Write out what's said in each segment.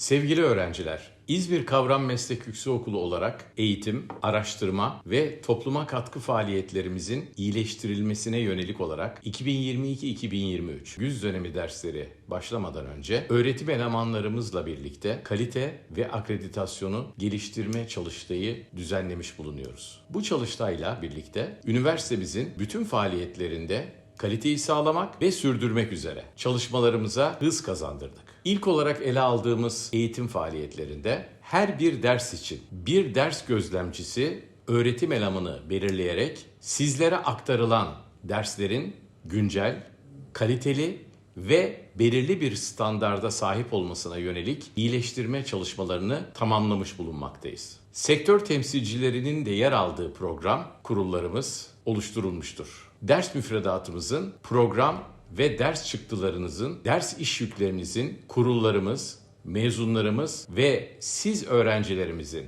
Sevgili öğrenciler, İzmir Kavram Meslek Yüksekokulu olarak eğitim, araştırma ve topluma katkı faaliyetlerimizin iyileştirilmesine yönelik olarak 2022-2023 güz dönemi dersleri başlamadan önce öğretim elemanlarımızla birlikte kalite ve akreditasyonu geliştirme çalıştayı düzenlemiş bulunuyoruz. Bu çalıştayla birlikte üniversitemizin bütün faaliyetlerinde kaliteyi sağlamak ve sürdürmek üzere çalışmalarımıza hız kazandırdık. İlk olarak ele aldığımız eğitim faaliyetlerinde her bir ders için bir ders gözlemcisi öğretim elemanı belirleyerek sizlere aktarılan derslerin güncel, kaliteli ve belirli bir standarda sahip olmasına yönelik iyileştirme çalışmalarını tamamlamış bulunmaktayız. Sektör temsilcilerinin de yer aldığı program kurullarımız oluşturulmuştur. Ders müfredatımızın program ve ders çıktılarınızın, ders iş yüklerinizin kurullarımız, mezunlarımız ve siz öğrencilerimizin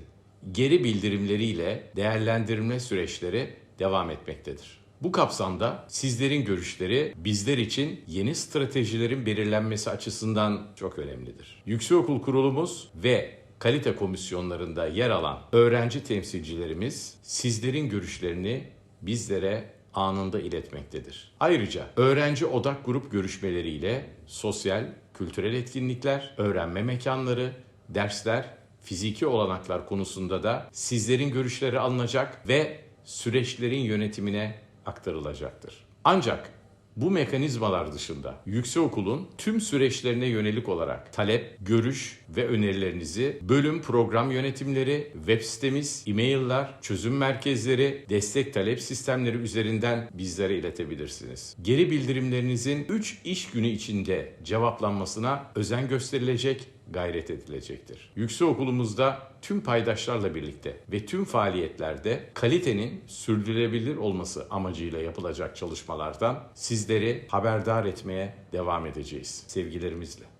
geri bildirimleriyle değerlendirme süreçleri devam etmektedir. Bu kapsamda sizlerin görüşleri bizler için yeni stratejilerin belirlenmesi açısından çok önemlidir. Yüksekokul kurulumuz ve kalite komisyonlarında yer alan öğrenci temsilcilerimiz sizlerin görüşlerini bizlere anında iletmektedir. Ayrıca öğrenci odak grup görüşmeleriyle sosyal, kültürel etkinlikler, öğrenme mekanları, dersler, fiziki olanaklar konusunda da sizlerin görüşleri alınacak ve süreçlerin yönetimine aktarılacaktır. Ancak bu mekanizmalar dışında yüksekokulun tüm süreçlerine yönelik olarak talep, görüş ve önerilerinizi bölüm program yönetimleri, web sitemiz, e-mailler, çözüm merkezleri, destek talep sistemleri üzerinden bizlere iletebilirsiniz. Geri bildirimlerinizin 3 iş günü içinde cevaplanmasına özen gösterilecek gayret edilecektir. Yüksekokulumuzda tüm paydaşlarla birlikte ve tüm faaliyetlerde kalitenin sürdürülebilir olması amacıyla yapılacak çalışmalardan sizleri haberdar etmeye devam edeceğiz. Sevgilerimizle.